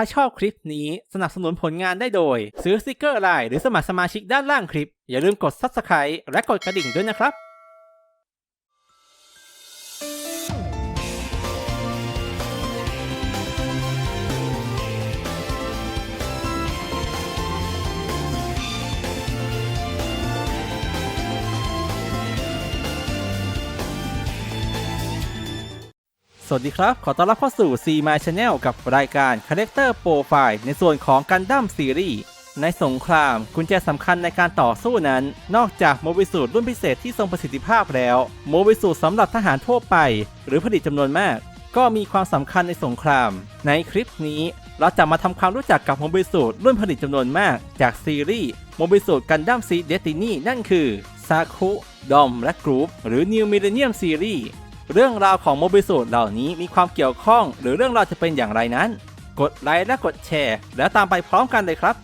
ถ้าชอบคลิปนี้สนับสนุนผลงานได้โดย ซื้อสติกเกอร์ไลน์หรือสมัครสมาชิกด้านล่างคลิป อย่าลืมกด Subscribe และกดกระดิ่งด้วยนะครับ สวัสดีครับ ขอต้อนรับเข้าสู่ C My Channel กับรายการ Character Profile ในส่วนของ Gundam Series ในสงครามกุญแจสำคัญในการต่อสู้นั้น นอกจากโมบิสูตรรุ่นพิเศษที่ทรงประสิทธิภาพแล้ว โมบิสูตรสำหรับทหารทั่วไป หรือผลิตจำนวนมาก ก็มีความสำคัญในสงคราม ในคลิปนี้เราจะมาทำความรู้จักกับโมบิสูตรรุ่นผลิตจำนวนมาก จากซีรีส์โมบิสูตร Gundam Seed Destiny นั่นคือซาคุดอมและกรุ๊ปหรือ New Millennium Series เรื่องราวของโมบิสูตรเหล่านี้มีความเกี่ยวข้อง หรือเรื่องราวจะเป็นอย่างไรนั้น กดไลค์และกดแชร์ แล้วตามไปพร้อมกันเลยครับ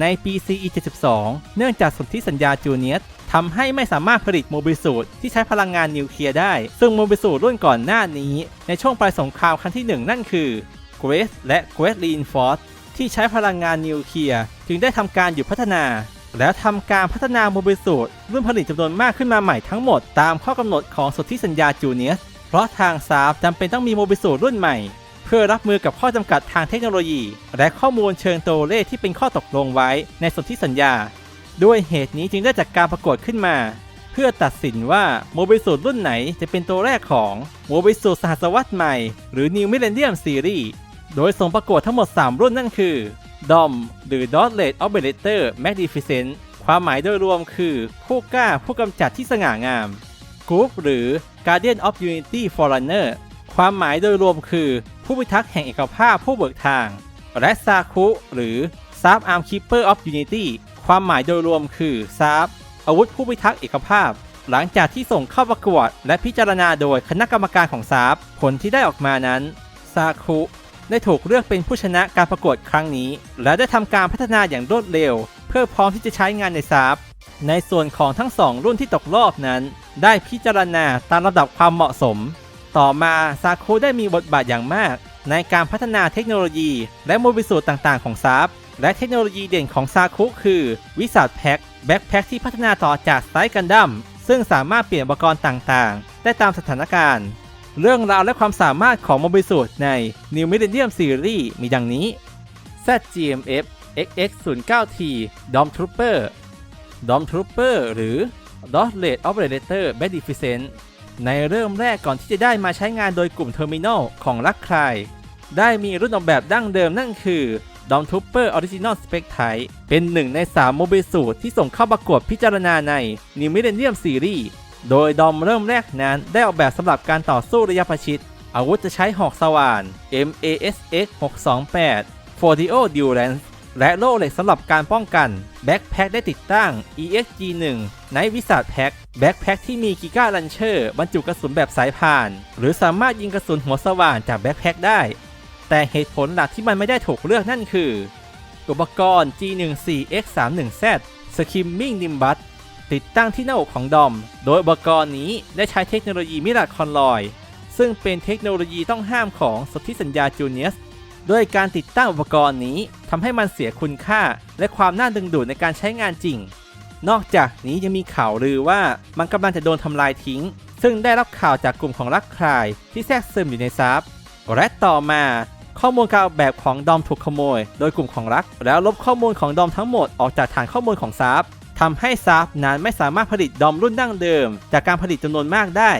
ในปี CE 72 เนื่องจากสนธิสัญญาจูเนียสทำให้ไม่สามารถผลิตโมบิสูตรที่ใช้พลังงานนิวเคลียร์ได้ ซึ่งโมบิสูตรรุ่นก่อนหน้านี้ ในช่วงปลายสงครามครั้งที่ 1 นั่นคือเกรสและเกรสลีนฟอร์ที่ใช้พลังงานนิวเคลียร์จึงได้ทำการหยุดพัฒนา แล้วทำการพัฒนาโมบิสูตรรุ่นผลิตจำนวนมากขึ้นมาใหม่ทั้งหมดตามข้อกำหนดของสนธิสัญญาจูเนียสเพราะทางซาฟจำเป็นต้องมีโมบิสูตรรุ่นใหม่ เพื่อรับมือกับข้อจำกัดทางเทคโนโลยี และข้อมูลเชิงตัวเลขที่เป็นข้อตกลงไว้ในสนธิสัญญา ด้วยเหตุนี้จึงได้จัดการประกวดขึ้นมา เพื่อตัดสินว่าโมบิสูตรรุ่นไหนจะเป็นตัวแรกของโมบิสูตรสหัสวรรษใหม่หรือ New Millennium Series โดยส่งประกวดทั้งหมด 3 รุ่นนั่นคือ DOM หรือ Dotlet Operator Magnificent ความหมายโดยรวมคือผู้กล้าผู้กำจัดที่สง่างาม Group หรือ Guardian of Unity Forerunner ความหมายโดยรวมคือ ผู้พิทักษ์แห่งเอกภาพผู้เบิกทาง และซาคุหรือ s a r Arm Keeper of Unity ความหมายโดยรวมคือซาบอาวุธผู้พิทักษ์เอกภาพ หลังจากที่ส่งเข้าประกวด และพิจารณาโดยคณะกรรมการของซาบผลที่ได้ออกมานั้นซาคุ ได้ถูกเลือกเป็นผู้ชนะการประกวดครั้งนี้ และได้ทำการพัฒนาอย่างรวดเร็ว เพื่อพร้อมที่จะใช้งานในซาบในส่วนของทั้งสองรุ่นที่ตกรอบนั้น ได้พิจารณาตามระดับความเหมาะสม ต่อมาซาคุได้มีบทบาทอย่างมาก ในการพัฒนาเทคโนโลยี และโมบิสูตรต่างๆ ของซาบและเทคโนโลยีเด่นของซาคุคือ วิสัทแพ็คแบ็คแพ็คที่พัฒนาต่อจากสไตล์กันดั้มซึ่งสามารถเปลี่ยนอุปกรณ์ต่างๆ ได้ตามสถานการณ์ เรื่องราวและความสามารถของโมบิสูตใน New Millennium Series มีดังนี้ ZGMF XX09T Dom Trooper Dom Trooper หรือ Dotlet Operator Magnificent ในเริ่มแรกก่อนที่จะได้มาใช้งานโดยกลุ่มเทอร์มินอลของรักใคร ได้มีรุ่นออกแบบดั้งเดิมนั่นคือ Dom Trooper Original Spec Type เป็นหนึ่งใน 3 โมบิสูตที่ส่งเข้าประกวดพิจารณาใน New Millennium Series โดยดอมเริ่มแรกนั้นได้ออกแบบสำหรับการต่อสู้ระยะประชิด อาวุธจะใช้หอกสว่าน MASX 628 Fordio Durance และโล่เหล็กสำหรับการป้องกัน แบ็คแพ็คได้ติดตั้ง EXG 1ในวิสัทแพ็คแบ็คแพ็คที่มีกิก้าลันเชอร์บรรจุกระสุนแบบสายพาน หรือสามารถยิงกระสุนหัวสว่านจากแบ็คแพ็คได้ แต่เหตุผลหลักที่มันไม่ได้ถูกเลือกนั่นคือ อุปกรณ์ G14X31Z Skimming Nimbus ติ ติดตั้งที่หน้าอกของดอม โดยอุปกรณ์นี้ได้ใช้เทคโนโลยีมิราคอนลอย ซึ่งเป็นเทคโนโลยีต้องห้ามของสนธิสัญญาจูเนียสด้วยการติดตั้งอุปกรณ์นี้ทำให้มันเสียคุณค่า และความน่าดึงดูดในการใช้งานจริง นอกจากนี้ยังมีข่าวลือว่ามันกำลังจะโดนทำลายทิ้ง ซึ่งได้รับข่าวจากกลุ่มของรักใครที่แทรกซึมอยู่ในซับและต่อมาข้อมูลการออกแบบของดอมถูกขโมย โดยกลุ่มของรัก แล้วลบข้อมูลของดอมทั้งหมดออกจากฐานข้อมูลของซับ ทำให้ซับนั้นไม่สามารถผลิตดอมรุ่นดั้งเดิม จากการผลิตจำนวนมากได้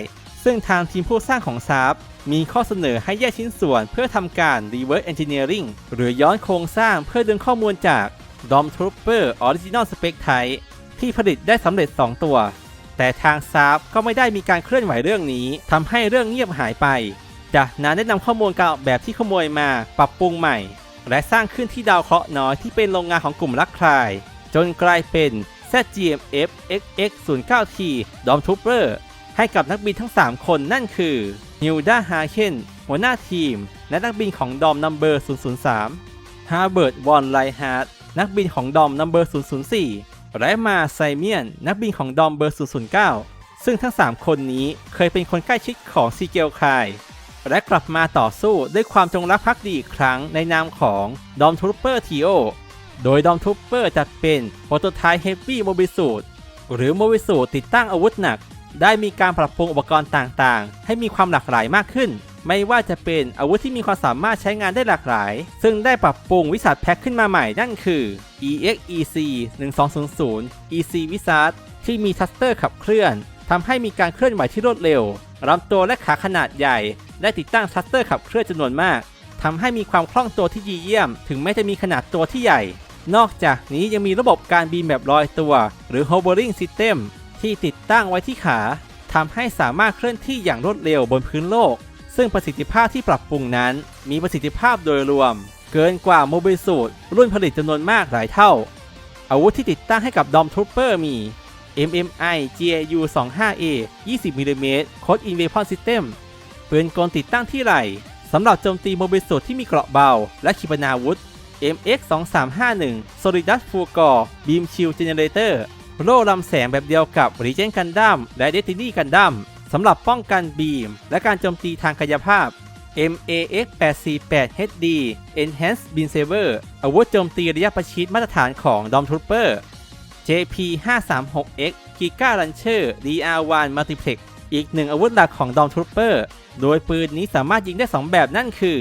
ซึ่งทางทีมผู้สร้างของซับมีข้อเสนอให้แยกชิ้นส่วนเพื่อทำการ reverse engineering หรือย้อนโครงสร้างเพื่อดึงข้อมูลจาก DOM Trooper Original Spec Type ที่ผลิตได้สำเร็จ 2 ตัว แต่ทางซับก็ไม่ได้มีการเคลื่อนไหวเรื่องนี้ทำให้เรื่องเงียบหายไป จากนั้นได้นำข้อมูลการออกแบบที่ขโมยมาปรับปรุงใหม่ และสร้างขึ้นที่ดาวเคราะห์น้อยที่เป็นโรงงานของกลุ่มรักใครจนกลายเป็น ZGMF XX09T Dom Trooper ให้กับนักบินทั้ง 3 คนนั่นคือฮิลดาฮาเคนหัวหน้าทีม และนักบินของดอมนัมเบอร์ 003ฮาร์เบิร์ตวอนไลฮาร์ดนักบินของดอมนัมเบอร์ 004 และมาไซเมียน นักบินของดอมเบอร์ 009 ซึ่งทั้ง 3 คนนี้เคยเป็นคนใกล้ชิดของซีเกลคาย และกลับมาต่อสู้ด้วยความจงรักภักดีอีกครั้งในนามของดอมทูเปอร์ทีโอ โดยดอมทูเปอร์จะเป็นโปรโตไทป์เฮฟวี่โมบิสูตหรือโมบิสูตติดตั้งอาวุธหนัก ได้มีการปรับปรุงอุปกรณ์ต่างๆ ให้มีความหลากหลายมากขึ้น ไม่ว่าจะเป็นอาวุธที่มีความสามารถใช้งานได้หลากหลาย ซึ่งได้ปรับปรุงวิสัทแพ็คขึ้นมาใหม่นั่นคือ EXEC 1200 EC Wizard ที่มีทัสเตอร์ขับเคลื่อนทำให้มีการเคลื่อนไหวที่รวดเร็วลำตัวและขาขนาดใหญ่ ได้ติดตั้งทัสเตอร์ขับเคลื่อนจำนวนมากทำให้มีความคล่องตัวที่ดีเยี่ยม ถึงแม้จะมีขนาดตัวที่ใหญ่ นอกจากนี้ยังมีระบบการบินแบบลอยตัว หรือ hovering system ที่ติดตั้งไว้ที่ขาทำให้สามารถเคลื่อนที่อย่างรวดเร็วบนพื้นโลก ซึ่งประสิทธิภาพที่ปรับปรุงนั้น มีประสิทธิภาพโดยรวม เกินกว่าโมบิลสูตรรุ่นผลิตจำนวนมากหลายเท่า อาวุธที่ติดตั้งให้กับดอมทรูเปอร์มี MMI GAU 25A 20มิลลิเมตร Code in Weapon System ปืนกลติดตั้งที่ไหล่สำหรับโจมตีโมบิลสูตรที่มีเกราะเบา และขีปนาวุธ MX 2351 Solidus Full Core Beam Shield Generator โล่ลำแสงแบบเดียวกับ Regen Gundam และ Destiny Gundam สำหรับป้องกันบีม และการโจมตีทางกายภาพ MAX 848 HD Enhanced Beam Saber อาวุธโจมตีระยะประชิดมาตรฐานของ Dom Trooper JP 536X Giga Launcher DR1 Multiplex อีกหนึ่งอาวุธหลักของ Dom Trooper โดยปืนนี้สามารถยิงได้ 2 แบบนั่นคือ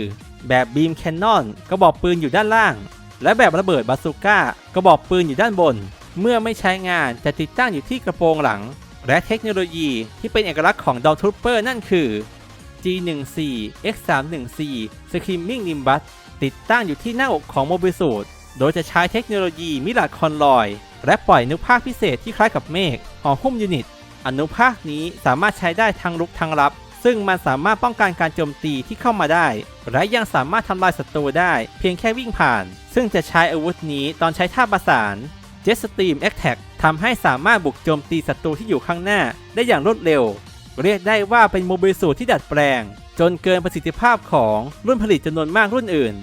แบบบีมแคนนอนกระบอกปืนอยู่ด้านล่าง และแบบระเบิดบาซูก้ากระบอกปืนอยู่ด้านบน เมื่อไม่ใช้งานจะติดตั้งอยู่ที่กระโปรงหลัง และเทคโนโลยีที่เป็นเอกลักษณ์ของ Dom Trooper นั่นคือ G14 X314 Screaming Nimbus ติดตั้งอยู่ที่หน้าอกของโมบิสูดโดยจะใช้เทคโนโลยีมิลาคอนลอย และปล่อยอนุภาคพิเศษที่คล้ายกับเมฆห่อหุ้มยูนิต อนุภาคนี้สามารถใช้ได้ทั้งลุกทั้งรับ ซึ่งมันสามารถป้องกันการโจมตีที่เข้ามาได้ และยังสามารถทำลายศัตรูได้ เพียงแค่วิ่งผ่าน ซึ่งจะใช้อาวุธนี้ตอนใช้ท่าประสาน Jet Stream Attack ทำให้สามารถบุกโจมตีศัตรูที่อยู่ข้างหน้าได้อย่างรวดเร็ว เรียกได้ว่าเป็นโมบิลสูตรที่ดัดแปลง จนเกินประสิทธิภาพของรุ่นผลิตจำนวนมากรุ่นอื่น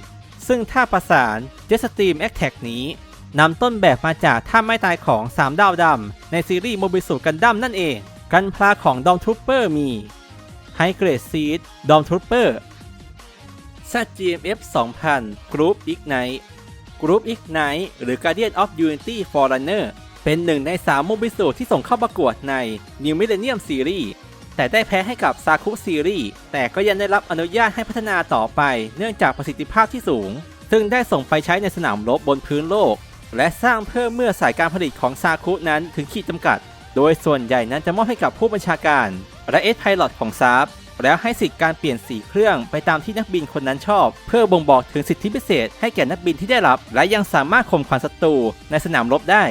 ซึ่งท่าประสาน Jet Stream Attack นี้นำต้นแบบมาจากท่าไม่ตายของ 3 ดาวดำในซีรีส์โมบิลสูตรกันดั้มนั่นเอง กันพลาของดอมทรูเปอร์มี High Grade Seed ดอมทรูเปอร์ ZGMF 2000 Group Ignite Group Ignite หรือ Guardian of Unity Forerunner เป็นหนึ่งใน3โมบิสูที่ส่งเข้าประกวดใน New Millennium Series แต่ได้แพ้ให้กับ Saku Series แต่ก็ยังได้รับอนุญาตให้พัฒนาต่อไป เนื่องจากประสิทธิภาพที่สูง ซึ่งได้ส่งไปใช้ในสนามรบบนพื้นโลก และสร้างเพิ่มเมื่อสายการผลิตของซาคุนั้นถึงขีดจำกัด โดยส่วนใหญ่นั้นจะมอบให้กับผู้บัญชาการ และเอสไพลอตของซาบแล้วให้สิทธิการเปลี่ยนสีเครื่องไปตามที่นักบินคนนั้นชอบ เพื่อบ่งบอกถึงสิทธิพิเศษให้แก่นักบินที่ได้รับ และยังสามารถข่มขวัญศัตรูในสนามรบได้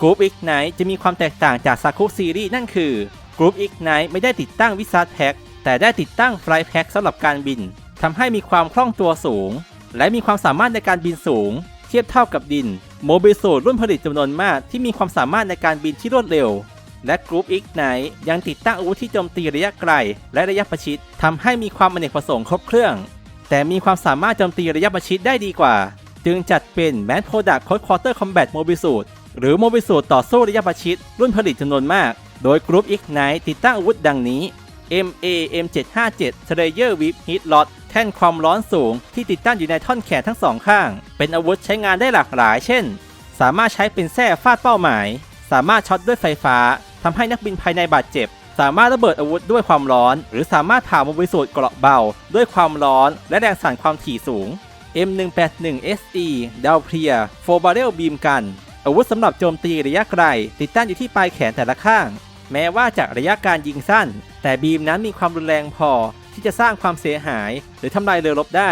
กรุ๊ปอีกไนจะมีความแตกต่างจากซาคุซีรีส์นั่นคือกรุ๊ปอีกไนไม่ได้ติดตั้งวิซาร์ดแพ็คแต่ได้ติดตั้งไฟแพ็คสำหรับการบินทำให้มีความคล่องตัวสูง และมีความสามารถในการบินสูง เทียบเท่ากับดินโมบิสูรุ่นผลิตจำนวนมากที่มีความสามารถในการบินที่รวดเร็ว และกรุ๊ปอีกไนยังติดตั้งอาวุธที่โจมตีระยะไกล และระยะประชิดทำให้มีความอเนกประสงค์ครบเครื่อง แต่มีความสามารถโจมตีระยะประชิดได้ดีกว่า จึงจัดเป็นแมนโ r ดัก Close Quarter Combat m o b i s u i t หรือโมบิสูตต่อสู้ระยะประชิดรุ่นผลิตจำนวนมาก โดยกรุ๊ปอีกไนติดตั้งอาวุธดังนี้ MA M757 Slayer Whip Heat Lot แท่นความร้อนสูงที่ติดตั้งอยู่ในท่อนแขนทั้งสองข้าง เป็นอาวุธใช้งานได้หลากหลาย เช่น สามารถใช้เป็นแส้ฟาดเป้าหมาย สามารถช็อตด้วยไฟฟ้า ทำให้นักบินภายในบาดเจ็บ สามารถระเบิดอาวุธด้วยความร้อน หรือสามารถผ่าโมบิสูตเกราะเบา ด้วยความร้อน และแรงสั่นความถี่สูง M181SE ดาวเพียโฟบาเรลบีมกันอาวุธสำหรับโจมตีระยะไกล ติดตั้งอยู่ที่ปลายแขนแต่ละข้าง แม้ว่าจากระยะการยิงสั้น แต่บีมนั้นมีความรุนแรงพอที่จะสร้างความเสียหาย หรือทำลายเรือรบได้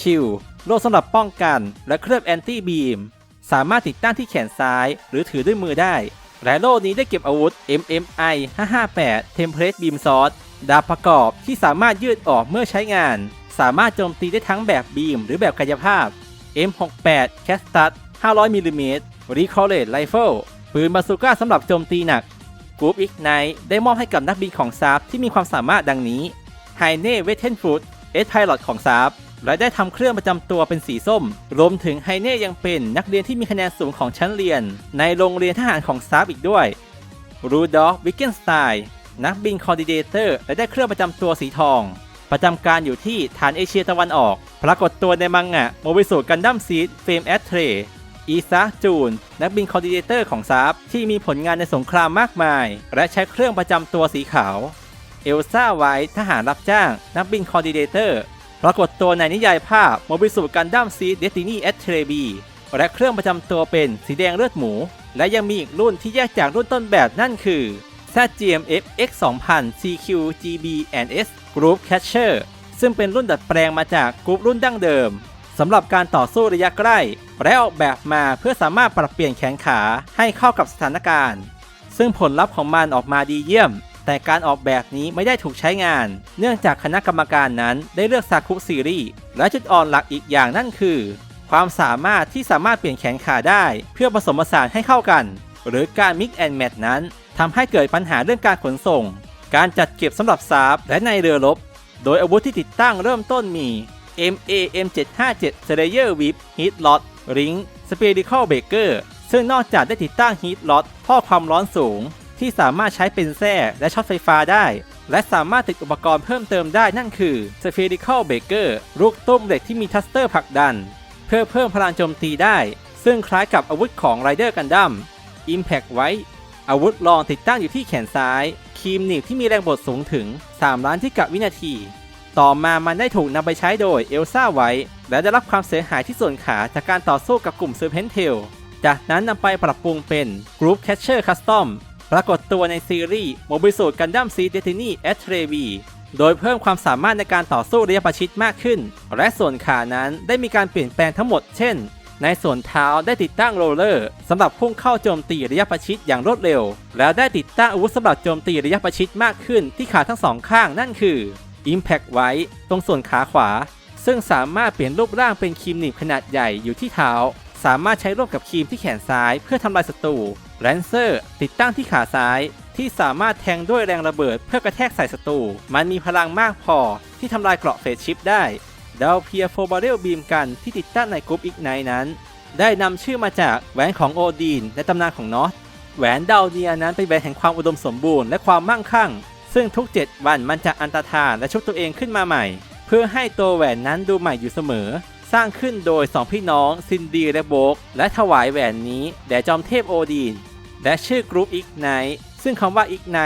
ชิลโล่สำหรับป้องกัน และเคลือบแอนตี้บีม สามารถติดตั้งที่แขนซ้าย หรือถือด้วยมือได้ และโล่นี้ได้เก็บอาวุธ MMI 558 Template Beam Sword ดาบประกอบที่สามารถยืดออกเมื่อใช้งาน สามารถโจมตีได้ทั้งแบบบีมหรือแบบกายภาพ M68 Castat 500มิลลิเมตร Recoilled Rifle ปืนบาซูก้าสำหรับโจมตีหนักกรุ๊ปอีกไนได้มอบให้กับนักบินของซาบที่มีความสามารถดังนี้ไฮเน่เวเทนฟูดเอสไพลอตของซาบ และได้ทำเครื่องประจำตัวเป็นสีส้ม รวมถึงไฮเน่ยังเป็นนักเรียนที่มีคะแนนสูงของชั้นเรียน ในโรงเรียนทหารของซาบอีกด้วยรูดอฟวิกเกนสไตน์นักบินคอร์ดิเดเตอร์และได้เครื่องประจำตัวสีทอง ประจำการอยู่ที่ฐานเอเชียตะวันออก ปรากฏตัวในมังงะโมบิสุกันดั้มซีดเฟมแอตเทรอีซาจูน นักบินคอร์ดิเนเตอร์ของซาบที่มีผลงานในสงครามมากมาย และใช้เครื่องประจำตัวสีขาว เอลซ่าไวท์ทหารรับจ้าง นักบินคอร์ดิเนเตอร์ ปรากฏตัวในนิยายภาพโมบิสุกันดั้มซีเดตินีแอตเทรบีและเครื่องประจำตัวเป็นสีแดงเลือดหมู และยังมีอีกรุ่นที่แยกจากรุ่นต้นแบบนั่นคือ ZGMF X2000 CQ GB S Group Catcher ซึ่งเป็นรุ่นดัดแปลงมาจากกรุ๊ปรุ่นดั้งเดิมสำหรับการต่อสู้ระยะใกล้ และออกแบบมาเพื่อสามารถปรับเปลี่ยนแขนขาให้เข้ากับสถานการณ์ ซึ่งผลลัพธ์ของมันออกมาดีเยี่ยม แต่การออกแบบนี้ไม่ได้ถูกใช้งาน เนื่องจากคณะกรรมการนั้นได้เลือกซาคุซีรีส์และจุดอ่อนหลักอีกอย่างนั่นคือ ความสามารถที่สามารถเปลี่ยนแขนขาได้ เพื่อผสมผสานให้เข้ากัน หรือการ Mix and Match นั้นทำให้เกิดปัญหาเรื่องการขนส่ง การจัดเก็บสำหรับซาบและในเรือรบ โดยอาวุธที่ติดตั้งเริ่มต้นมี MAM 757 Slayer Whip Heat Lot Ring Spherical Breaker ซึ่งนอกจากได้ติดตั้ง Heat Lot ท่อความร้อนสูง ที่สามารถใช้เป็นแส้และช็อตไฟฟ้าได้ และสามารถติดอุปกรณ์เพิ่มเติมได้นั่นคือ Spherical Breaker ลูกตุ้มเหล็กที่มีทัสเตอร์ผลักดัน เพื่อเพิ่มพลังโจมตีได้ ซึ่งคล้ายกับอาวุธของไรเดอร์กันดั้ม Impact ไว้อาวุธรองติดตั้งอยู่ที่แขนซ้าย ครีมหนีบที่มีแรงบดสูงถึง 3 ล้านที่กะวินาที ต่อมามันได้ถูกนำไปใช้โดยเอลซ่าไว้ และได้รับความเสียหายที่ส่วนขาจากการต่อสู้กับกลุ่มเซอร์เพนเทลจากนั้นนำไปปรับปรุงเป็น Group Catcher Custom ปรากฏตัวในซีรีส์ Mobile Gundam Seed Destiny a t r e v โดยเพิ่มความสามารถในการต่อสู้ระยะประชิดมากขึ้น และส่วนขานั้นได้มีการเปลี่ยนแปลงทั้งหมดเช่น ในส่วนเท้าได้ติดตั้งโรลเลอร์สำหรับพุ่งเข้าโจมตีระยะประชิดอย่างรวดเร็ว แล้วได้ติดตั้งอาวุธสำหรับโจมตีระยะประชิดมากขึ้นที่ขาทั้งสองข้างนั่นคือ Impact ไว้ตรงส่วนขาขวา ซึ่งสามารถเปลี่ยนรูปร่างเป็นครีมหนีบขนาดใหญ่อยู่ที่เท้า สามารถใช้ร่วมกับครีมที่แขนซ้ายเพื่อทำลายศัตรู แลนเซอร์ติดตั้งที่ขาซ้าย ที่สามารถแทงด้วยแรงระเบิดเพื่อกระแทกใส่ศัตรู มันมีพลังมากพอที่ทำลายเกราะเฟสชิปได้ดาวเพียโฟบาเรลบีมกันที่ติดตั้งในกรุ๊ปอีกไนนั้น ได้นำชื่อมาจากแหวนของโอดีนในตำนานของนอตแหวนดาวเนียนั้นเป็นแหวนแห่งความอุดมสมบูรณ์และความมั่งคั่ง ซึ่งทุก 7 วันมันจะอันตรธานและชุบตัวเองขึ้นมาใหม่ เพื่อให้ตัวแหวนนั้นดูใหม่อยู่เสมอ สร้างขึ้นโดยสองพี่น้องซินดีและโบก และถวายแหวนนี้แด่จอมเทพโอดีน และชื่อกรุ๊ปอีกไนซึ่งคำว่าอีกไน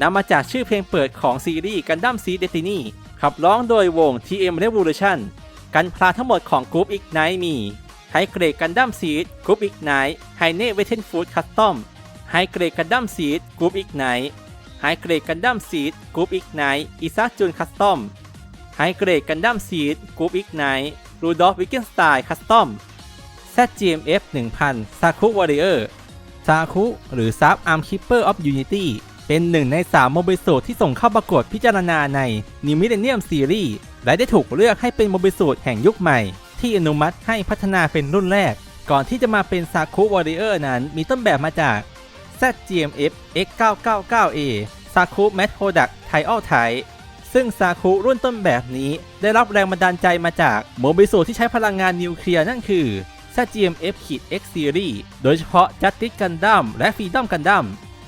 นำมาจากชื่อเพลงเปิดของซีรีส์กันดั้มซีเดตินีขับร้องโดยวง TM Revolution กันพลาทั้งหมดของกรุ๊ปอีกไนมีไฮเกรดกันดั้มซีดกรุ๊ปอีกไนไฮเน่เวเทนฟูดคัสตอมไฮเกรดกันดั้มซีดกรุ๊ปอีกไนไฮเกรดกันดั้มซีดกรุ๊ปอีกไนอิซาจูนคัสตอมไฮเกรดกันดั้มซีดกรุ๊ปอีกไน รูดอฟวิกเกนสไตล์คัสตอม ZGMF 1000 s a k u Warrior ซาคุหรือซับอาร์มคิปเปอร์ออฟยูนิตี้เป็นหนึ่งใน3โมบิสูตที่ส่งเข้าประกวดพิจารณาใน New Millennium Series และได้ถูกเลือกให้เป็นโมบิสูตแห่งยุคใหม่ ที่อนุมัติให้พัฒนาเป็นรุ่นแรก ก่อนที่จะมาเป็นซาคุวอริเออร์นั้นมีต้นแบบมาจาก ZGMF X999A ซาคุแมทโ o ซึ่งซาคุรุ่นต้นแบบนี้ได้รับแรงบันดาลใจมาจากโมบิสูที่ใช้พลังงานนิวเคลียร์นั่นคือ ZGMF X Series โดยเฉพาะ Justice Gundam และ Freedom Gundam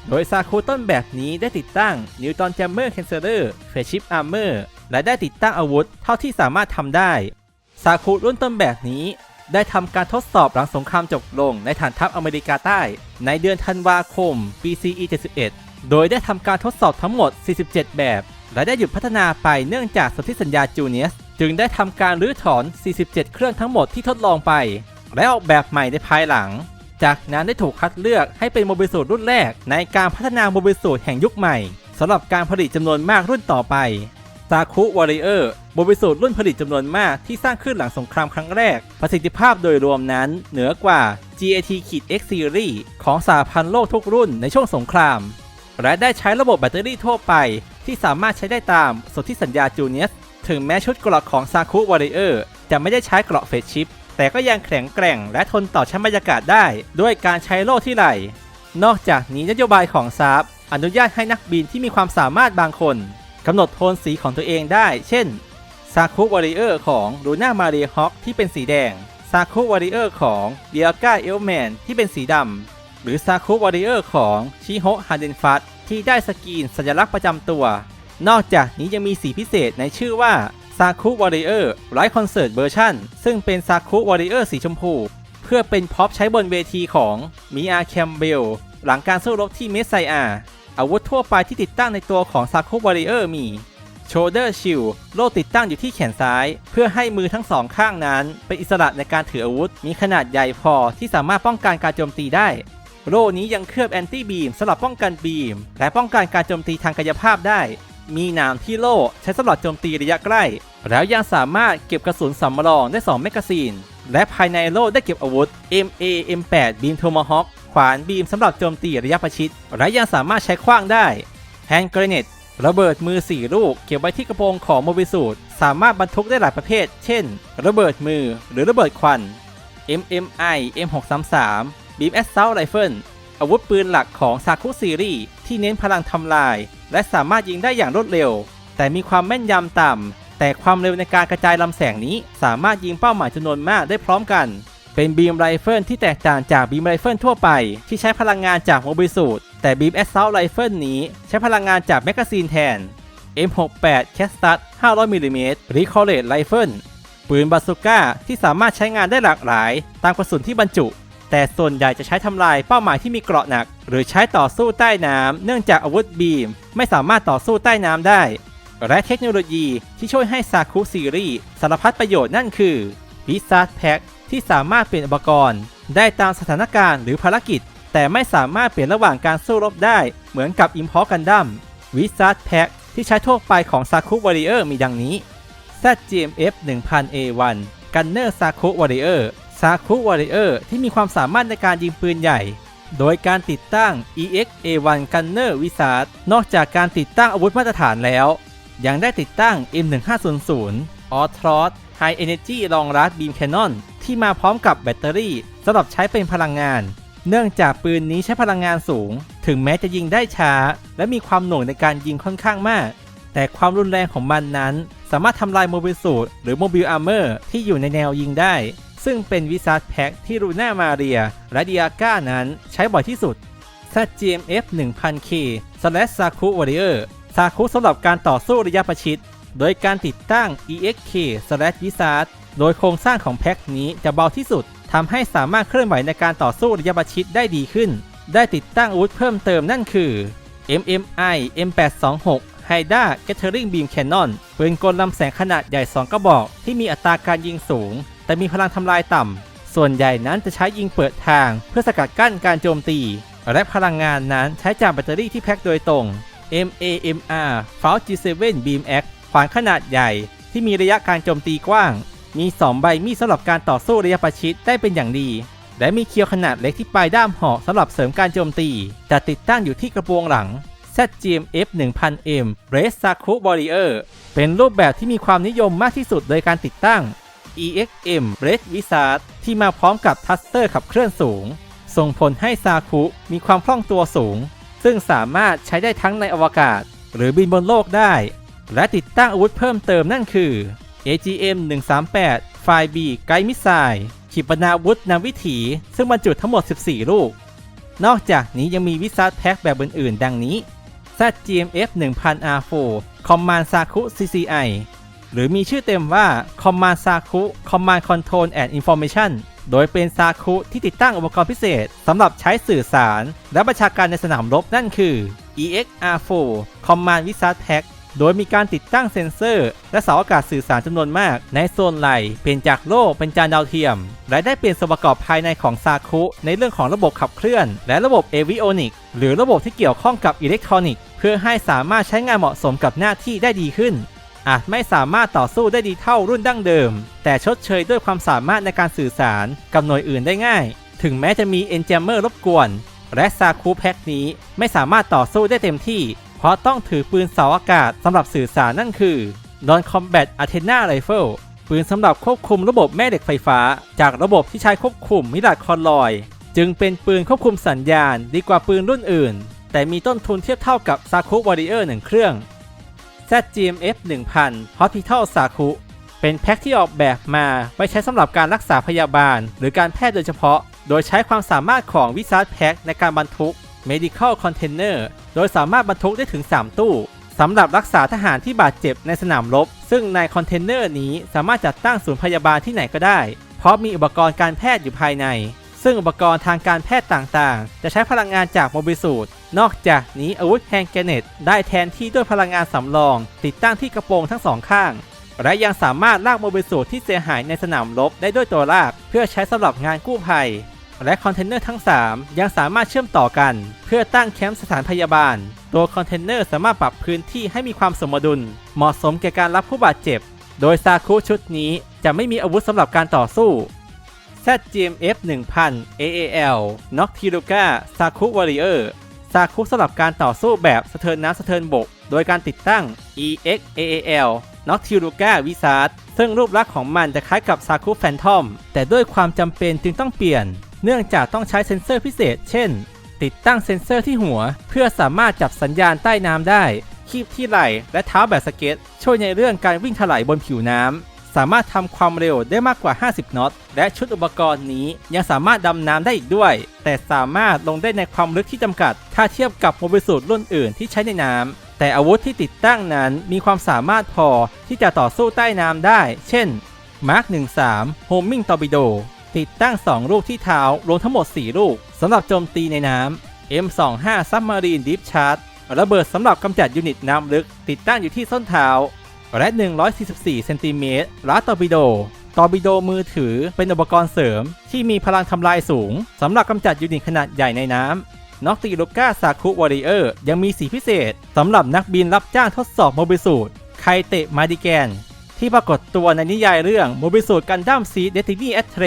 โดยซาคุต้นแบบนี้ได้ติดตั้ง Newton Jammer Canceller Face Ship Armor และได้ติดตั้งอาวุธเท่าที่สามารถทำได้ซาคุรุ่นต้นแบบนี้ ได้ทำการทดสอบหลังสงครามจบลงในฐานทัพอเมริกาใต้ ในเดือนธันวาคมปี CE 71 โดยได้ทำการทดสอบทั้งหมด 47 แบบ และได้หยุดพัฒนาไปเนื่องจากสนธิสัญญาจูเนียสจึงได้ทำการรื้อถอน 47 เครื่องทั้งหมดที่ทดลองไป และออกแบบใหม่ในภายหลัง จากนั้นได้ถูกคัดเลือกให้เป็นโมบิสูตรรุ่นแรก ในการพัฒนาโมบิสูตรแห่งยุคใหม่สำหรับการผลิตจำนวนมากรุ่นต่อไปซาคุวอริเออร์โมบิสูตรรุ่นผลิตจำนวนมากที่สร้างขึ้นหลังสงครามครั้งแรก ประสิทธิภาพโดยรวมนั้น เหนือกว่า GAT-X Series ของสาพันธ์โลกทุกรุ่นในช่วงสงคราม และได้ใช้ระบบแบตเตอรี่ทั่วไป ที่สามารถใช้ได้ตามสนธิสัญญาจูเนียสถึงแม้ชุดเกราะของซาคุวอริเออร์จะไม่ได้ใช้เกราะเฟสชิป แต่ก็ยังแข็งแกร่งและทนต่อชั้นบรรยากาศได้ ด้วยการใช้โล่ที่ไหล นอกจากนี้นโยบายของซาบอนุญาตให้นักบินที่มีความสามารถบางคนกำหนดโทนสีของตัวเองได้ เช่นซาคุวอริเออร์ของลูน่ามาเรียฮอคที่เป็นสีแดงซาคุวอริเออร์ของเดียก้าเอลแมนที่เป็นสีดำ หรือซาคุวอริเออร์ของชิโฮฮาเดนฟัตที่ได้สกรีนสัญลักษณ์ประจำตัว นอกจากนี้ยังมีสีพิเศษในชื่อว่า s a k u Warrior Live Concert Version ซึ่งเป็น s a k u Warrior สีชมพู เพื่อเป็นพ็อปใช้บนเวทีของมิอาแคมเบลหลังการสู้รบที่เมสไซอาอาวุธทั่วไปที่ติดตั้งในตัวของ s a k u Warrior มี Shoulder Shield โล่ติดตั้งอยู่ที่แขนซ้าย เพื่อให้มือทั้งสองข้างนั้น เป็นอิสระในการถืออาวุธ มีขนาดใหญ่พอที่สามารถป้องกันการโจมตีได้ โล่นี้ยังเคลือบแอนตี้บีมสำหรับป้องกันบีม และป้องกันการโจมตีทางกายภาพได้ มีหนามที่โล่ใช้สำหรับโจมตีระยะใกล้ แล้วยังสามารถเก็บกระสุนสำรองได้ 2 แมกกาซีน และภายในโล่ได้เก็บอาวุธ MA M8 บีมโทมาฮอคขวานบีมสำหรับโจมตีระยะประชิด และยังสามารถใช้ขว้างได้แฮนด์เกรเนตระเบิดมือ 4 ลูก เก็บไว้ที่กระโปรงของโมบิสูตสามารถบรรทุกได้หลายประเภท เช่น ระเบิดมือหรือระเบิดควัน MMI M633 Beam Assault Rifle อาวุธปืนหลักของซาคุซีรีส์ที่เน้นพลังทำลาย และสามารถยิงได้อย่างรวดเร็ว แต่มีความแม่นยำต่ำ แต่ความเร็วในการกระจายลำแสงนี้ สามารถยิงเป้าหมายจำนวนมากได้พร้อมกัน เป็นบีมไรเฟิลที่แตกต่างจากบีมไรเฟิลทั่วไป ที่ใช้พลังงานจากโมบิสูตแต่บีมแอสซ u ลไรเฟิลนี้ใช้พลังงานจากแมกกาซีนแทน M68 c a s t a t 500 มิลลิเมตร Recoilled Rifle ปืนบาซูก้าที่สามารถใช้งานได้หลากหลาย ตามกระสุนที่บรรจุ แต่ส่วนใหญ่จะใช้ทำลายเป้าหมายที่มีเกราะหนัก หรือใช้ต่อสู้ใต้น้ำเนื่องจากอาวุธบีม ไม่สามารถต่อสู้ใต้น้ำได้ และเทคโนโลยีที่ช่วยให้ซาคุซีรีส์สารพัดประโยชน์นั่นคือวิซาร์ดแพ็ที่สามารถเปลี่ยนอุปกรณ์ ได้ตามสถานการณ์หรือภารกิจ แต่ไม่สามารถเปลี่ยนระหว่างการสู้รบได้เหมือนกับ i m p o r t Gundam วิซาร์ดแพ็ที่ใช้ทั่วไปของซาคุวอริเออร์มีดังนี้ ZGMF 1000A1 Gunner Saku Warrior Saku Warrior ที่มีความสามารถในการยิงปืนใหญ่ โดยการติดตั้ง EX-A1 Gunner Wizard นอกจากการติดตั้งอาวุธมาตรฐานแล้ว ยังได้ติดตั้ง M1500 a u t r o s High Energy Long Range Beam Cannon ที่มาพร้อมกับแบตเตอรี่สำหรับใช้เป็นพลังงาน เนื่องจากปืนนี้ใช้พลังงานสูง ถึงแม้จะยิงได้ช้า และมีความหน่วงในการยิงค่อนข้างมาก แต่ความรุนแรงของมันนั้น สามารถทำลายโมบิลสูตรหรือโมบิลอาร์เมอร์ที่อยู่ในแนวยิงได้ ซึ่งเป็นวิซาร์ดแพ็กที่รูน่ามาเรีย และดิอาก้านั้นใช้บ่อยที่สุด ZGMF 1000K slash Saku Warrior ซาคุสำหรับการต่อสู้ระยะประชิด โดยการติดตั้ง EXK slash Wizard โดยโครงสร้างของแพ็กนี้จะเบาที่สุดทำให้สามารถเคลื่อนไหวในการต่อสู้ระยะประชิดได้ดีขึ้น ได้ติดตั้งอาวุธเพิ่มเติมนั่นคือ MMI M826 ไฮด้า Gathering Beam Cannon ปืนกลลำแสงขนาดใหญ่ 2 กระบอกที่มีอัตราการยิงสูง แต่มีพลังทำลายต่ำ ส่วนใหญ่นั้นจะใช้ยิงเปิดทาง เพื่อสกัดกั้นการโจมตี และพลังงานนั้นใช้จากแบตเตอรี่ที่แพ็คโดยตรง MAMR f a l G7 Beam X ขวานขนาดใหญ่ ที่มีระยะการโจมตีกว้าง มี 2 ใบมีดสำหรับการต่อสู้ระยะประชิดได้เป็นอย่างดี และมีเคียวขนาดเล็กที่ปลายด้ามหอกสำหรับเสริมการโจมตี จะติดตั้งอยู่ที่กระโปรงหลัง ZGMF 1000M Race Saku Warrior เป็นรูปแบบที่มีความนิยมมากที่สุดโดยการติดตั้ง EXM Red Wizard ที่มาพร้อมกับทัสเตอร์ขับเคลื่อนสูง ส่งผลให้ซาคุมีความคล่องตัวสูง ซึ่งสามารถใช้ได้ทั้งในอวกาศ หรือบินบนโลกได้ และติดตั้งอาวุธเพิ่มเติมนั่นคือ AGM 138ไฟบีไกด์มิสไซล์ขีปนาวุธนำวิถี ซึ่งบรรจุทั้งหมด 14 ลูก นอกจากนี้ยังมีวิซาร์ดแพ็กแบบอื่นๆ ดังนี้ ZGMF 1000R4 Command Saku CCI หรือมีชื่อเต็มว่า Command Saku Command Control and Information โดยเป็นซาคุที่ติดตั้งอุปกรณ์พิเศษสำหรับใช้สื่อสาร และบัญชาการในสนามรบนั่นคือ EXR4 Command Wizard Pack โดยมีการติดตั้งเซ็นเซอร์ และเสาอากาศสื่อสารจำนวนมาก ในโซนไหลเปลี่ยนจากโล่เป็นจานดาวเทียม และได้เปลี่ยนส่วนประกอบภายในของซาคุในเรื่องของระบบขับเคลื่อน และระบบเอวิโอนิกหรือระบบที่เกี่ยวข้องกับอิเล็กทรอนิกส์เพื่อให้สามารถใช้งานเหมาะสมกับหน้าที่ได้ดีขึ้น อาจไม่สามารถต่อสู้ได้ดีเท่ารุ่นดั้งเดิม แต่ชดเชยด้วยความสามารถในการสื่อสารกับหน่วยอื่นได้ง่าย ถึงแม้จะมีเอนจ m เมอร์รบกวน และซาคูแพ็กนี้ไม่สามารถต่อสู้ได้เต็มที่ เพราะต้องถือปืนเสาอากาศสำหรับสื่อสารนั่นคือ Non Combat Athena Rifle ปืนสำหรับควบคุมระบบแม่เหล็กไฟฟ้า จากระบบที่ใช้ควบคุมมิลาคอนลอย จึงเป็นปืนควบคุมสัญญาณ ดีกว่าปืนรุ่นอื่น แต่มีต้นทุนเทียบเท่ากับ s a k u Warrior 1เครื่อง ZGMF 1000 Hospital Saku เป็นแพ็คที่ออกแบบมาไว้ใช้สำหรับการรักษาพยาบาล หรือการแพทย์โดยเฉพาะ โดยใช้ความสามารถของวิซาร์ดแพ็คในการบรรทุก Medical Container โดยสามารถบรรทุกได้ถึง 3 ตู้สำหรับรักษาทหารที่บาดเจ็บในสนามรบ ซึ่งในคอนเทนเนอร์นี้สามารถจัดตั้งศูนย์พยาบาลที่ไหนก็ได้ เพราะมีอุปกรณ์การแพทย์อยู่ภายใน ซึ่งอุปกรณ์ทางการแพทย์ต่างๆ จะใช้พลังงานจากโมบิสูตนอกจากนี้อาวุธแฮงเกเนตได้แทนที่ด้วยพลังงานสำรอง ติดตั้งที่กระโปรงทั้งสองข้าง และยังสามารถลากโมบิสูตที่เสียหายในสนามรบได้ด้วยตัวลาก เพื่อใช้สำหรับงานกู้ภัย และคอนเทนเนอร์ทั้ง 3 ยังสามารถเชื่อมต่อกัน เพื่อตั้งแคมป์สถานพยาบาล ตัวคอนเทนเนอร์สามารถปรับพื้นที่ให้มีความสมดุล เหมาะสมแก่การรับผู้บาดเจ็บ โดยซาคุชุดนี้จะไม่มีอาวุธสำหรับการต่อสู้ ZGMF 1000 AAL Nock t i r u g a Saku Warrior ซาคุสำหรับการต่อสู้แบบสะเทินน้ำสะเทินบก โดยการติดตั้ง EX AAL Nock t i r u g a Wizard ซึ่งรูปลักษณ์ของมันจะคล้ายกับซาคุแฟนทอมแต่ด้วยความจำเป็นจึงต้องเปลี่ยน เนื่องจากต้องใช้เซ็นเซอร์พิเศษ เช่น ติดตั้งเซ็นเซอร์ที่หัว เพื่อสามารถจับสัญญาณใต้น้ำได้คีบที่ไหล่และเท้าแบบสเก็ต ช่วยในเรื่องการวิ่งถลายบนผิวน้ำ สามารถทำความเร็วได้มากกว่า 50นอต และชุดอุปกรณ์นี้ยังสามารถดำน้ำได้อีกด้วย แต่สามารถลงได้ในความลึกที่จำกัด ถ้าเทียบกับโมบิสูตรุ่นอื่นที่ใช้ในน้ำ แต่อาวุธที่ติดตั้งนั้นมีความสามารถพอที่จะต่อสู้ใต้น้ำได้ เช่น Mark 13 Homing Torpedo ติดตั้ง 2 ลูกที่เท้ารวมทั้งหมด 4 ลูกสำหรับโจมตีในน้ำ M25 Submarine Deep Charge ระเบิดสำหรับกำจัดยูนิตน้ำลึก ติดตั้งอยู่ที่ส้นเท้า และ 144 เซนติเมตรล้าตอร์ปิโดตอร์ปิโดมือถือเป็นอุปกรณ์เสริม ที่มีพลังทำลายสูงสำหรับกำจัดยูนิตขนาดใหญ่ในน้ำน็อกติลูก้าซาคุวอริเออร์ ยังมีสีพิเศษสำหรับนักบินรับจ้างทดสอบโมบิสูตไคเตะมาดิแกน ที่ปรากฏตัวในนิยายเรื่องโมบิสูตกันดั้มซีเดตินีแอตเทร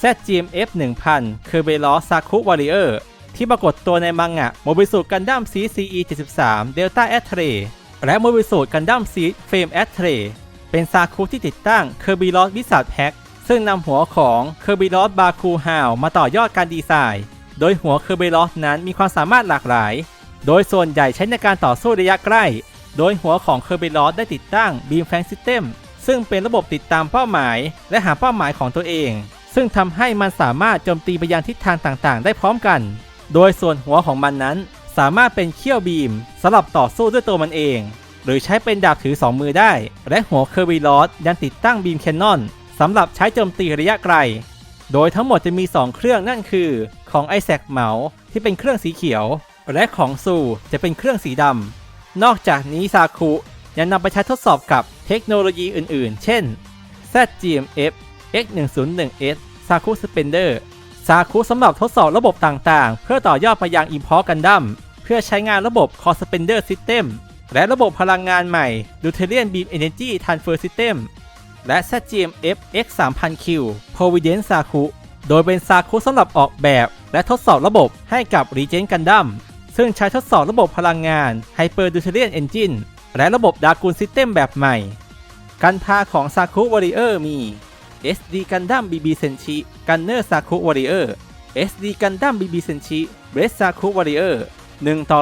ZGMF 1000เคอร์เบลอซาคุวอริเออร์ที่ปรากฏตัวในมังงะโมบิสูตกันดั้มซี CE 73 Delta a t r e และโมบิสูตกันดั้มซีดเฟรมแอตเทรเป็นซาคุที่ติดตั้งเคอร์บิลอสวิสัทแพ็กซึ่งนำหัวของเคอร์บิลอสบาคูฮาวมาต่อยอดการดีไซน์ โดยหัวเคอร์บิลอสนั้นมีความสามารถหลากหลาย โดยส่วนใหญ่ใช้ในการต่อสู้ระยะใกล้ โดยหัวของเคอร์บิลอสได้ติดตั้งบีมแฟงซิสเต็มซึ่งเป็นระบบติดตามเป้าหมาย และหาเป้าหมายของตัวเอง ซึ่งทำให้มันสามารถโจมตีไปยังทิศทางต่างๆ ได้พร้อมกัน โดยส่วนหัวของมันนั้น สามารถเป็นเขี้ยวบีมสำหรับต่อสู้ด้วยตัวมันเอง หรือใช้เป็นดาบถือ 2 มือได้ และหัวเคอร์บิลอสยังติดตั้งบีมแคนนอนสำหรับใช้โจมตีระยะไกล โดยทั้งหมดจะมี 2 เครื่องนั่นคือ ของไอแซคเหมาที่เป็นเครื่องสีเขียว และของซูจะเป็นเครื่องสีดำนอกจากนี้ซาคุยังนำไปใช้ทดสอบกับเทคโนโลยีอื่น ๆ เช่น ZGMF X101S ซาคุสเปนเดอร์ซาคุสำหรับทดสอบระบบต่างๆ เพื่อต่อยอดไปยัง Import Gundam เพื่อใช้งานระบบ Core Spender System และระบบพลังงานใหม่ Deuterium Beam Energy Transfer System และ ZGMF X3000Q Providence ซาคุโดยเป็นซาคุสำหรับออกแบบและทดสอบระบบให้กับ Regen Gundam ซึ่งใช้ทดสอบระบบพลังงาน Hyper Deuterium Engine และระบบ Dragoon System แบบใหม่การพาของซาคุวอริเออร์มี SD Gundam BB Senshi Gunner Saku Warrior SD Gundam BB Senshi Breast Saku Warrior 1 ต่อ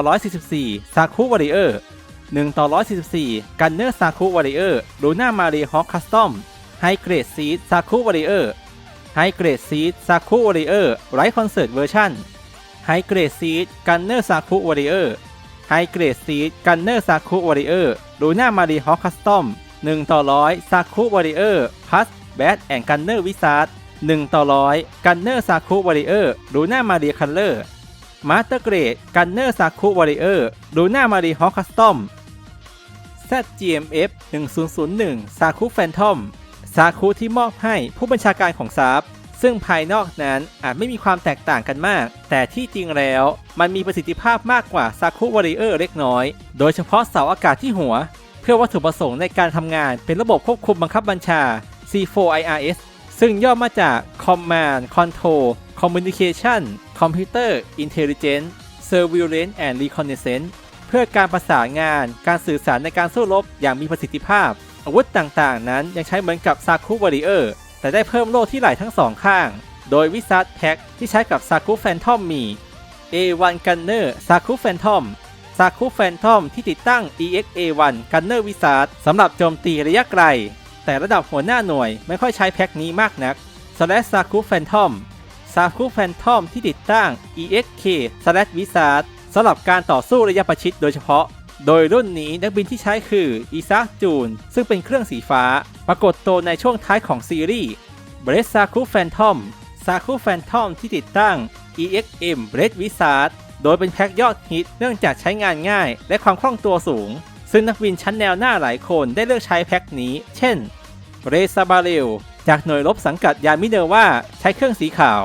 144 Saku Warrior 1ต่อ 144 Gunner Saku Warrior Luna Marie Hawk Custom High Grade Seed Saku Warrior High Grade Seed Saku Warrior Right Concert Version High Grade Seed Gunner Saku Warrior High Grade Seed Gunner Saku Warrior Luna Marie Hawk Custom 1ต่อ100 Saku Warrior Plus แบทแอนกันเนอร์วิซาร์ด1ต่อร้อยกันเนอร์ซาคุวอริเออร์ดูหน้ามาเรียคัลเลอร์ มาสเตอร์เกรดกันเนอร์ซาคุวอริเออร์ดูน้ามารีฮอคคัสตอม ZGMF 1001ซาคุแฟนทอมซาคุที่มอบให้ผู้บัญชาการของซาบซึ่งภายนอกนั้นอาจไม่มีความแตกต่างกันมาก แต่ที่จริงแล้วมันมีประสิทธิภาพมากกว่าซาคุวอริเออร์เล็กน้อย โดยเฉพาะเสาอากาศที่หัว เพื่อวัตถุประสงค์ในการทำงานเป็นระบบควบคุมบังคับบัญชา C4IRS ซึ่งย่อมาจาก Command Control Communication Computer Intelligence Surveillance and Reconnaissance เพื่อการประสานงานการสื่อสารในการสู้รบอย่างมีประสิทธิภาพ อาวุธต่างๆ นั้นยังใช้เหมือนกับ Saku Warrior แต่ได้เพิ่มโล่ที่ไหล่ทั้งสองข้าง โดยวิซัตแพ็กที่ใช้กับ Saku Phantom มี A1 Gunner Saku Phantom Saku Phantom ที่ติดตั้ง EXA1 Gunner Wizard สำหรับโจมตีระยะไกล แต่ระดับหัวหน้าหน่วยไม่ค่อยใช้แพ็กนี้มากนัก Slash Saku Phantom Saku Phantom ที่ ซาคูแฟนทอมที่ติดตั้ง EXK Slash Wizard สำหรับการต่อสู้ระยะประชิดโดยเฉพาะ โดยรุ่นนี้นักบินที่ใช้คืออีซากจูน ซึ่งเป็นเครื่องสีฟ้า ปรากฏตัวในช่วงท้ายของซีรีส์เบรซาคุแฟนทอมซาคุแฟนทอมที่ติดตั้ง EXM b r e d Wizard โดยเป็นแพ็กยอดฮิตเนื่องจากใช้งานง่าย และความคล่องตัวสูง ซึ่งนักบินชั้นแนวหน้าหลายคนได้เลือกใช้แพ็กนี้ เช่น เรซาบาเรลจากหน่วยรบสังกัดยามิเนว่าใช้เครื่องสีขาว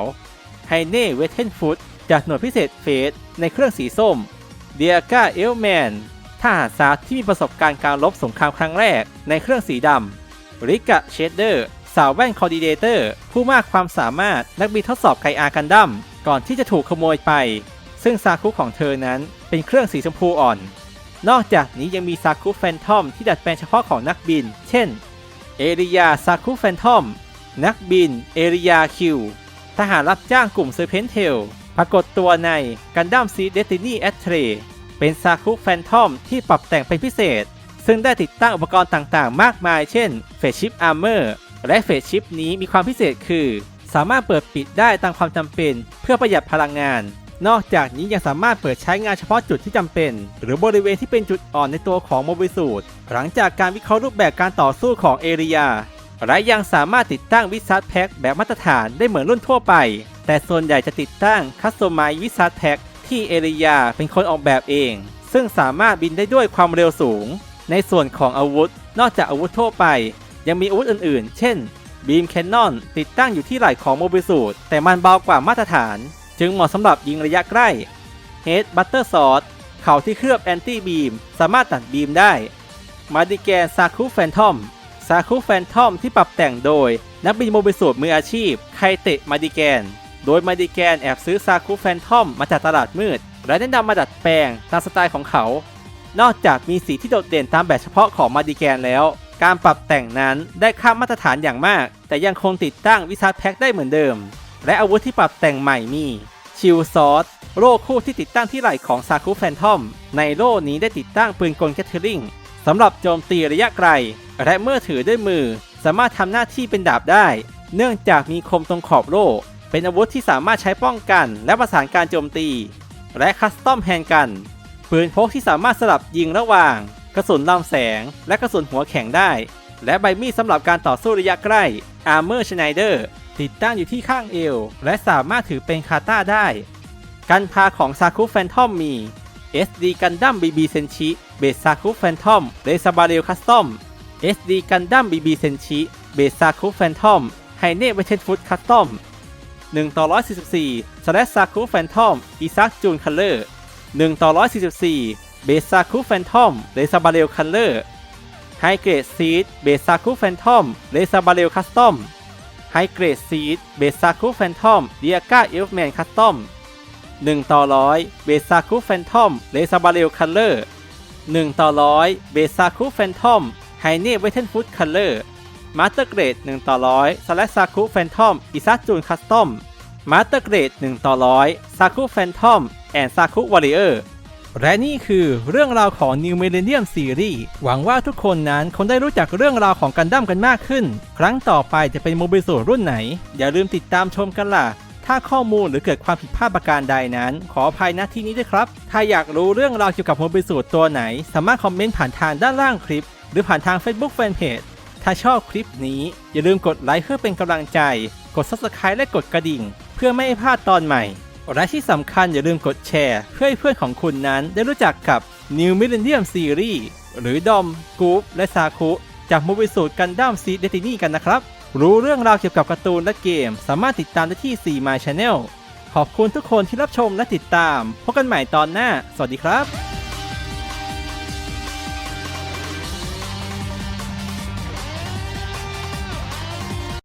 เน่เวเทนฟุตจากหน่วยพิเศษเฟสในเครื่องสีส้ม เดียกาเอลแมนทหารซาร์ที่มีประสบการณ์การรบสงครามครั้งแรกในเครื่องสีดำริกะเชดเดอร์สาวแว่นคอร์ดิเดเตอร์ ผู้มากความสามารถนักบินทดสอบไกอากันดั้มก่อนที่จะถูกขโมยไป ซึ่งซาคุของเธอนั้นเป็นเครื่องสีชมพูอ่อน นอกจากนี้ยังมีซาคุแฟนทอมที่ดัดแปลงเฉพาะของนักบิน เช่น เอริยาซาคุแฟนทอมนักบิน เอริยาคิว ทหารรับจ้างกลุ่มเซอร์เพนเทลปรากฏตัวในกันดั้มซีเดตินีแอตเทรเป็นซาคุแฟนทอมที่ปรับแต่งเป็นพิเศษ ซึ่งได้ติดตั้งอุปกรณ์ต่างๆ มากมาย เช่นเฟสชิปอาร์เมอร์และเฟสชิปนี้มีความพิเศษคือ สามารถเปิดปิดได้ตามความจำเป็น เพื่อประหยัดพลังงาน นอกจากนี้ยังสามารถเปิดใช้งานเฉพาะจุดที่จำเป็น หรือบริเวณที่เป็นจุดอ่อนในตัวของโมบิสูตหลังจากการวิเคราะห์รูปแบบการต่อสู้ของเอริยา และยังสามารถติดตั้งวิซัตแพ็กแบบมาตรฐานได้เหมือนรุ่นทั่วไป แต่ส่วนใหญ่จะติดตั้งคัสตอมไมวิซัตแพ็กที่เอริยาเป็นคนออกแบบเอง ซึ่งสามารถบินได้ด้วยความเร็วสูง ในส่วนของอาวุธ นอกจากอาวุธทั่วไป ยังมีอาวุธอื่นๆ เช่นบีมแคนนอนติดตั้งอยู่ที่ไหล่ของโมบิสูตแต่มันเบากว่ามาตรฐาน จึงเหมาะสำหรับยิงระยะใกล้เฮดบัตเตอร์ซอดเข่าที่เคลือบแอนตี้บีมสามารถตัดบีมได้มาดิแกนซาคุแฟนทอม ซาคุแฟนทอมที่ปรับแต่งโดย นักบินโมบิสูตมืออาชีพไคเตะมาดิแกน โดยมาดิแกนแอบซื้อซาคุแฟนทอมมาจากตลาดมืด และได้นำมาดัดแปลงตามสไตล์ของเขา นอกจากมีสีที่โดดเด่นตามแบบเฉพาะของมาดิแกนแล้ว การปรับแต่งนั้นได้ข้ามมาตรฐานอย่างมาก แต่ยังคงติดตั้งวิซัตแพ็กได้เหมือนเดิม และอาวุธที่ปรับแต่งใหม่มีชิลซอสโล่คู่ที่ติดตั้งที่ไหล่ของซาคุแฟนทอม ในโล่นี้ได้ติดตั้งปืนกลแคทเทอริงสำหรับโจมตีระยะไกลและเมื่อถือด้วยมือสามารถทำหน้าที่เป็นดาบได้ เนื่องจากมีคมตรงขอบโล่เป็นอาวุธที่สามารถใช้ป้องกัน และประสานการโจมตี และคัสตอมแฮนด์กันปืนพกที่สามารถสลับยิงระหว่าง กระสุนลำแสง และกระสุนหัวแข็งได้ และใบมีดสำหรับการต่อสู้ระยะใกล้ Armor Schneider ติดตั้งอยู่ที่ข้างเอว และสามารถถือเป็นคาต้าได้กันพาของซาคุแฟนทอมมี SD กันดั้ม BB เซนชิเบสซาคุแฟนทอมเรซาบาเรลคัสตอม SD กันดั้ม BB เซนชิเบสซาคุแฟนทอมไฮเน่เวเทนฟุตคัสตอม1ต่อ144สแลชซาคุแฟนทอมอีซักจูนคัลเลอร์1ต่อ144เบสซาคุแฟนทอมเรซาบาเรลคัลเลอร์ไฮเกรดซีดเบสซาคุแฟนทอมเรซาบาเรลคัสตอมไฮเกรดซีดเบสซาคุแฟนทอมเดียก้าเอลแมนคัสตอม1ต่อร้อยเบสซาคุแฟนทอมเลซาบาเรลคัลเลอร์1ต่อร้อยเบสซาคุแฟนทอม ไฮเน่เวเทนฟุตคัลเลอร์มาสเตอร์เกรด1ต่อร้อยสแลซาคุแฟนทอมอิซัจูนคัสตอมมาสเตอร์เกรด1ต่อร้อยซาคุแฟนทอมแอนซาคุวอริเออร์และนี่คือเรื่องราวของ New Millennium Series หวังว่าทุกคนนั้นคงได้รู้จักเรื่องราวของกันดั้มกันมากขึ้น ครั้งต่อไปจะเป็นโมบิสูรุ่นไหน อย่าลืมติดตามชมกันล่ะ ถ้าข้อมูลหรือเกิดความผิดพลาดประการใดนั้น ขออภัยณที่นี้ด้วยครับ ถ้าอยากรู้เรื่องราวเกี่ยวกับโมบิสูตรตัวไหน สามารถคอมเมนต์ผ่านทางด้านล่างคลิป หรือผ่านทาง Facebook Fanpage ถ้าชอบคลิปนี้อย่าลืมกดไลค์เพื่อเป็นกำลังใจ กด Subscribe และกดกระดิ่ง เพื่อไม่ให้พลาดตอนใหม่และที่สำคัญอย่าลืมกดแชร์ เพื่อให้เพื่อนของคุณนั้นได้รู้จักกับ New Millennium Series หรือดอมกู๊ปและซาคุ จากโมบิสูตรกันดั้มซีเดตินี่กันนะครับ รู้เรื่องราวเกี่ยวกับการ์ตูนและเกม สามารถติดตามได้ที่ 4 My Channel ขอบคุณทุกคนที่รับชมและติดตาม พบกันใหม่ตอนหน้า สวัสดีครับ